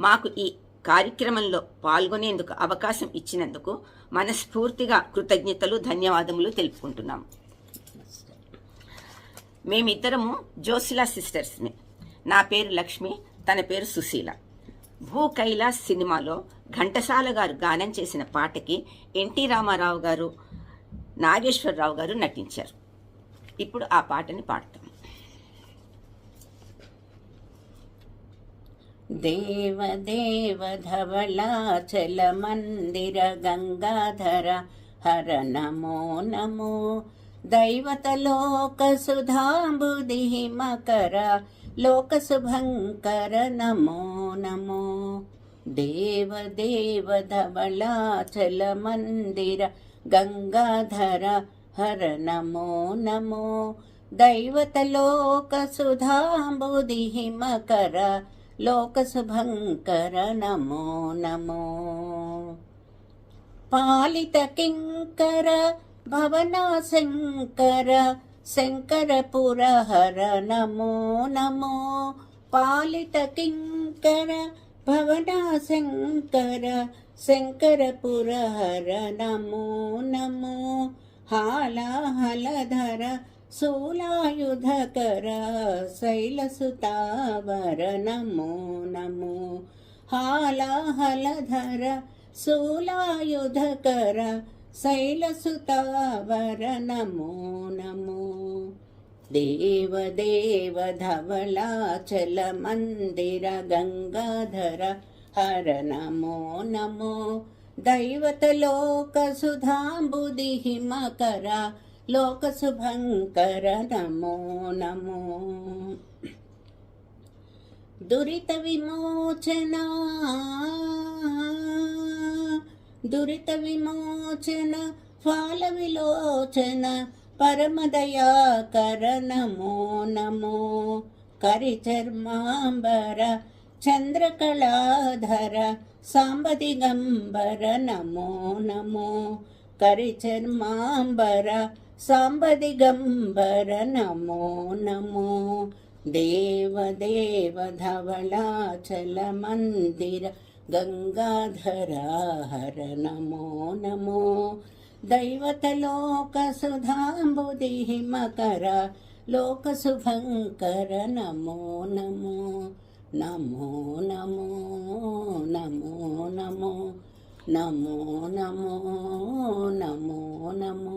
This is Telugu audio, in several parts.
మాకు ఈ కార్యక్రమంలో పాల్గొనేందుకు అవకాశం ఇచ్చినందుకు మనస్ఫూర్తిగా కృతజ్ఞతలు ధన్యవాదములు తెలుపుకుంటున్నాం. మేమిద్దరము జోసిలా సిస్టర్స్ని. నా పేరు లక్ష్మి తన పేరు సుశీల. భూ కైలాస్ సినిమాలో ఘంటసాల గారు గానం చేసిన పాటకి ఎన్టీ రామారావు గారు నాగేశ్వరరావు గారు నటించారు. ఇప్పుడు ఆ పాటని పాడతాం. देवदेवधवलाचलमन्दिरगङ्गाधर हर नमो नमो दैवतलोकसुधाम्बुदिः मकर लोकसुभङ्कर नमो नमो देवदेवधवलाचलमन्दिर गङ्गाधर हर नमो नमो दैवतलोकसुधाम्बुदिः मकर లోకశుభంకర నమో నమో పాలిత కింకర భవనాశంకర శంకరపురహర నమో నమో పాలిత కింకర భవనాశంకర శంకరపురహర నమో నమో హాలాహలధర శూలాయుధకర శైలసుతావర నమో. నమో హాలాహలధర శూలాయుధకర శైలసుతావర నమో. నమో దేవదేవ ధవలాచల మందిర గంగాధర హర నమో. నమో దైవతలోక సుధాంబుధి హిమకర లోక శుభంకర నమో. నమో దురిత విమోచన దురిత విమోచన ఫాల విలోచన పరమదయాకర నమో నమో. కరిచర్మాంబర చంద్రకళాధర సాంబదిగంబర నమో నమో. కరిచర్మాంబర సాంబదిగంబర నమో నమో దేవ దేవ ధవళాచల మందిర గంగాధర హర నమో నమో దైవతలోక సుధాంబుధి మకర లోక శుభంకర నమో నమో నమో నమో నమో నమో నమో నమో నమో నమో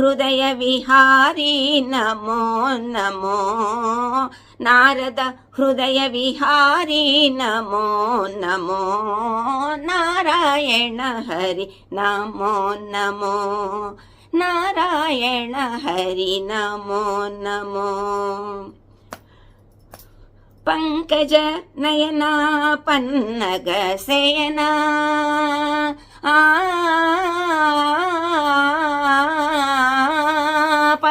ಹೃದಯ ವಿಹಾರಿ ನಮೋ ನಮೋ ನಾರದ ಹೃದಯ ವಿಹಾರಿ ನಮೋ ನಮೋ ನಾರಾಯಣ ಹರಿ ನಮೋ ನಮೋ ನಾರಾಯಣ ಹರಿ ನಮೋ ನಮೋ பங்கஜ நயனா பன்னக சேனா ஆ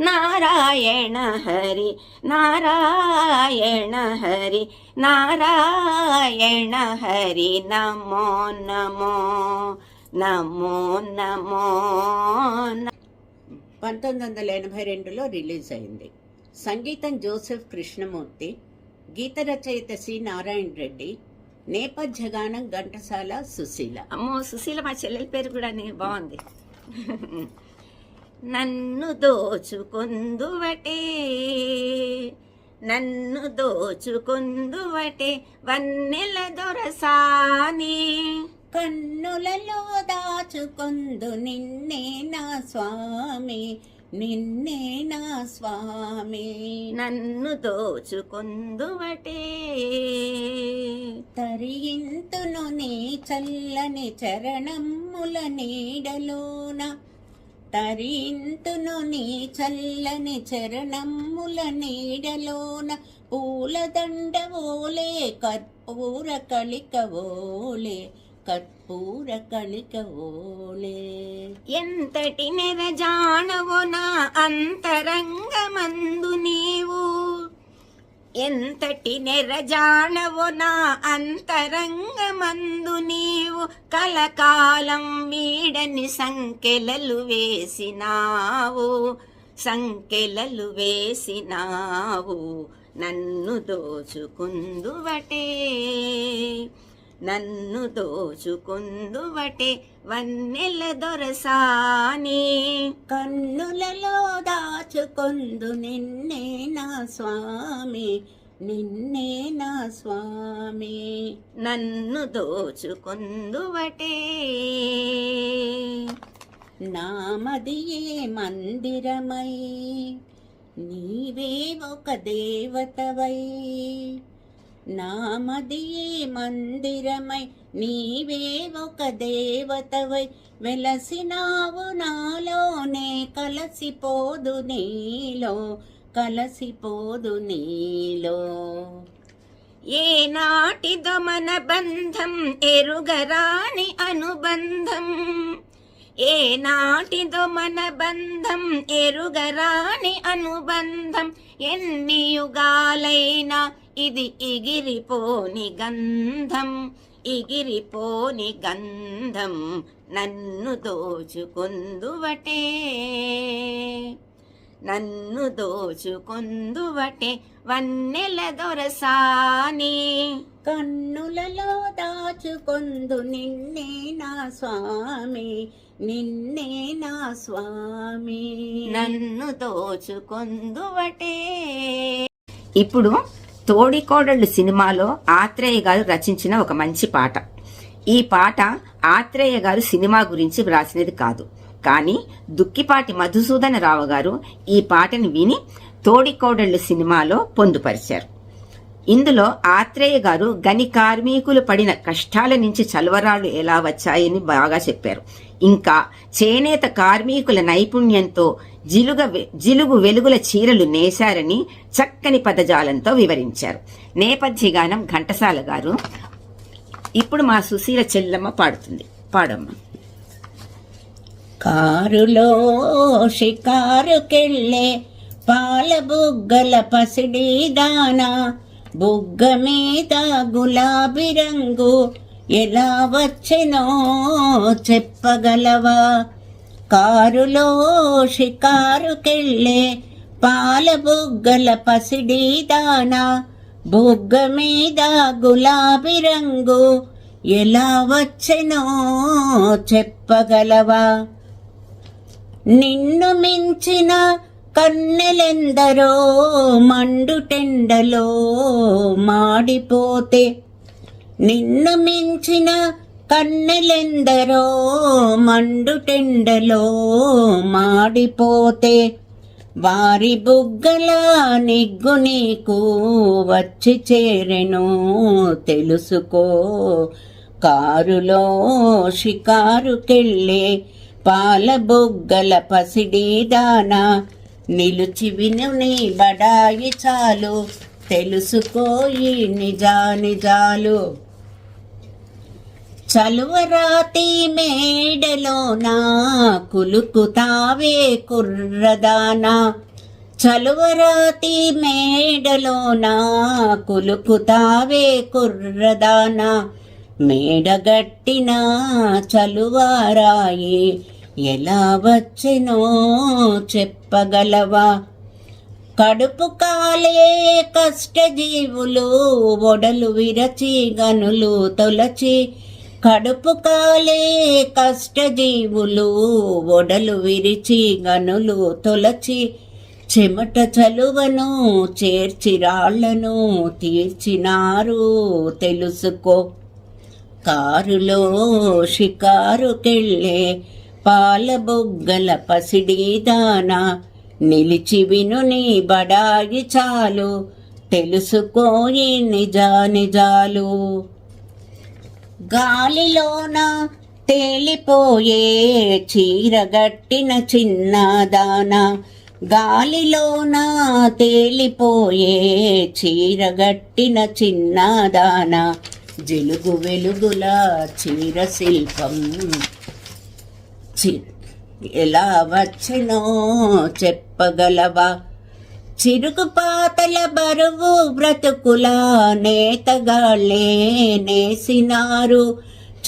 నారాయణ హరి నారాయణ హరి నారాయణ హరి నమో నమో నమో నమో. పంతొమ్మిది వందల ఎనభై రెండులో రిలీజ్ అయింది. సంగీతం జోసెఫ్ కృష్ణమూర్తి గీత రచయిత సి నారాయణ రెడ్డి నేపథ్య గానం ఘంటసాల సుశీల. అమ్మో సుశీల మా చెల్లెల పేరు కూడా బాగుంది. నన్ను దోచుకొందువటే నన్ను దోచుకొందువటే వన్నెల దొరసాని. కన్నులలో దాచుకొందు నిన్నే నా స్వామి నిన్నే నా స్వామి. నన్ను దోచుకొందువటే. తరియింతును నీ చల్లని చరణముల నీడలోన తరింతును నీ చల్లని చరణమ్ముల నీడలోన పూలదండవోలే కర్పూర కళిక కర్పూర కళిక ఓలే. ఎంతటి నెరజానవో నా అంతరంగమందు నీవు? ఎంతటి నెరజానవో నా అంతరంగమందు నీవు కలకాలం వీడని సంకెలలు వేసినావు సంకెలలు వేసినావు నన్ను దోచుకుందువటే. నన్ను దోచుకుందువటే వన్నెల దొరసాని. కన్నులలో దాచుకొందు నిన్నే నా స్వామి నిన్నే నా స్వామి. నన్ను దోచుకుందువటే. నామదియే మందిరమై నీవే ఒక దేవతవై. నామదియే మందిరమై నీవే ఒక దేవతవై వెలసినావు నాలోనే కలసిపోదు నీలో కలసిపోదు నీలో. ఏ నాటిదో మన బంధం ఎరుగరాని అనుబంధం? ఏ నాటిదో మన బంధం ఎరుగరాని అనుబంధం? ఎన్ని యుగాలైనా ఇది ఎగిరిపోని గంధం ఎగిరిపోని గంధం నన్ను దోచుకుందువటే. నన్ను దోచుకుందువటే వన్నెల దొరసాని. కన్నులలో దాచుకొందు నిన్నే నా స్వామి నిన్నే నా స్వామి. నన్ను దోచుకొందువటే. ఇప్పుడు తోడికోడళ్ళు సినిమాలో ఆత్రేయ గారు రచించిన ఒక మంచి పాట. ఈ పాట ఆత్రేయ గారు సినిమా గురించి వ్రాసినది కాదు. కానీ దుక్కిపాటి మధుసూదన రావు గారు ఈ పాటను విని తోడికోడళ్ళు సినిమాలో పొందుపరిచారు. ఇందులో ఆత్రేయ గారు గని కార్మికులు పడిన కష్టాల నుంచి చలవరాలు ఎలా వచ్చాయని బాగా చెప్పారు. ఇంకా చేనేత కార్మికుల నైపుణ్యంతో జిలుగ జిలుగు వెలుగుల చీరలు నేశారని చక్కని పదజాలంతో వివరించారు. నేపథ్య గానం ఘంటసాల గారు ఇప్పుడు మా సుశీల చెల్లమ్మ పాడుతుంది. పాడమ్మ. కారులో షికారుకెళ్ళే పాల బుగ్గల పసిడి దానా బుగ్గ మీద గులాబీ రంగు ఎలా వచ్చినో చెప్పగలవా? కారులో షికారుకెళ్ళే పాల బుగ్గల పసిడి దానా బుగ్గ మీద గులాబీ రంగు ఎలా వచ్చెనో చెప్పగలవా? నిన్ను మించిన కన్నెలెందరో మండుటెండలో మాడిపోతే. నిన్ను మించిన కన్నెలెందరో మండుటెండలో మాడిపోతే. వారి బుగ్గల నిగ్గు నీకు వచ్చి చేరెను తెలుసుకో. కారులో షికారుకెళ్ళే పాల బుగ్గల పసిడి దానా నిలుచి విను నీ బడాయి చాలు. తెలుసుకోయి నిజానిజాలు చలువరాతి మేడలోనా కులుకుతావే కుర్రదానా. చలువరాతి మేడలోనా కులుకుతావే కుర్రదానా. మేడగట్టిన చలువారాయే ఎలా వచ్చినో చెప్పగలవా? కడుపు కాలే కష్టజీవులు ఒడలు విరచి గనులు తొలచి. కడుపు కాలే కష్టజీవులు ఒడలు విరిచి గనులు తొలచి. చెమట చలువను చేర్చి రాళ్ళను తీర్చినారు తెలుసుకో. కారులో షికారుకెళ్ళే పాలబొగ్గల పసిడీదానా పసిడి దానా నిలిచి విను నీ బడాయి చాలు. తెలుసుకోయి నిజా నిజాలు. గాలిలోన తేలిపోయే చీరగట్టిన చిన్నదాన గాలిలోన తేలిపోయే చీరగట్టిన చిన్నదాన జిలుగు వెలుగుల చీర శిల్పం చి- ఎలా వచ్చినో చెప్పగలవా? చిరుకు పాతల బరువు బ్రతుకుల నేతగాళ్ళే నేసినారు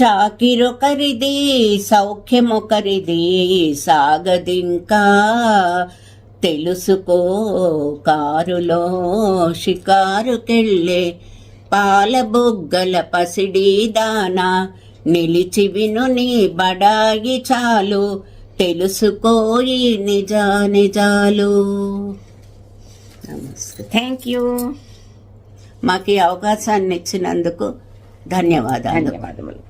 చాకిరొకరిది సౌఖ్యమొకరిది సాగదింకా. తెలుసుకో కారులో షికారుకెళ్ళే పాల బుగ్గల పసిడి దానా. నిలిచి విను నీ బడాయి చాలు. తెలుసుకోయి నిజా నిజాలు. నమస్తే. థ్యాంక్ యూ మాకు ఈ అవకాశాన్ని ఇచ్చినందుకు ధన్యవాదాలు. ధన్యవాదములు.